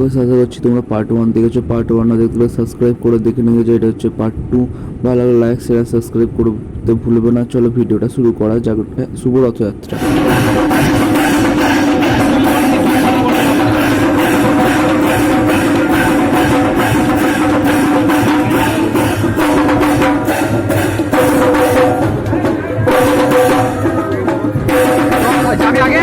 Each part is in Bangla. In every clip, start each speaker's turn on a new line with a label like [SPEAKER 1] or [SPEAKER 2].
[SPEAKER 1] guys, আশা করছি তোমরা পার্ট ওয়ান দেখেছ পার্ট ওয়ান না দেখলে সাবস্ক্রাইব করে দেখে নিয়ে এটা হচ্ছে পার্ট টু ভালো লাগলে লাইক শেয়ার সাবস্ক্রাইব করতে ভুলবে না। চলো ভিডিওটা শুরু করা যাক হ্যাঁ, শুভ রথযাত্রা।
[SPEAKER 2] আগে?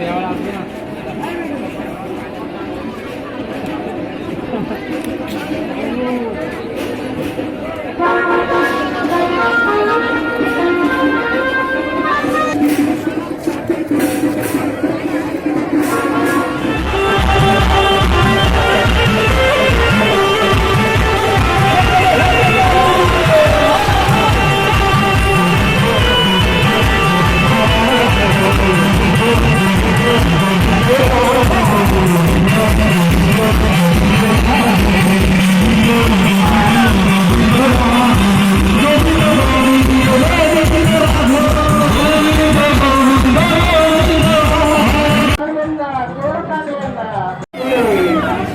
[SPEAKER 3] se llama la antena. Ay,